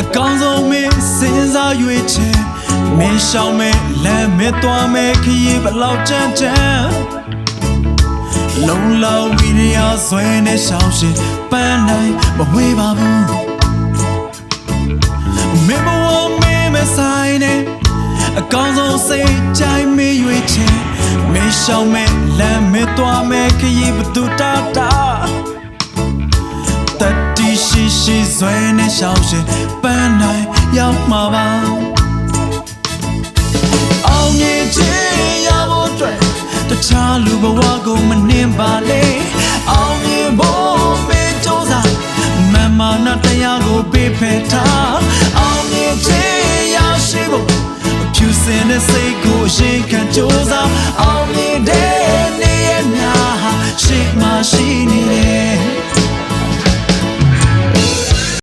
အကောင်းဆုံးမင်းစဉ်းစားရွေးချယ်မင်းရှောင်းမဲ့လမ်းမဲ့သွားမဲ့ခရီးဘလောက်ကြမ်းကြမ်းလုံလောက်ဝီရယာဆွဲနဲ့ရှောင်းရှင်ပန်းနိုင်မဝေးပါဘူးမင်းဘဝမင်းမဆိုင်နဲ့အကောင်းဆုံးစိတ်ကြိုင်မရွေးချယ်မင်းရှောင်းမဲ့လမ်းမဲ့သွားမဲ့ခရီးဘသူတာတာ ရှိဆွဲနဲ့ရှောင်ရှင်ပန်းနိုင်ရောက်မှာပါအောင်မြင်ခြင်းရဖို့အတွက်တခြားလူဘဝကိုမနှင်ပါလေအောင်မြင်ဖို့ပဲစူးစမ်းမမနာတရားကိုပြဖက်ထားအောင်မြင်ခြင်းရရှိဖို့အဖြူစင်တဲ့စိတ်ကိုအရင်ခံစူးစမ်းအောင်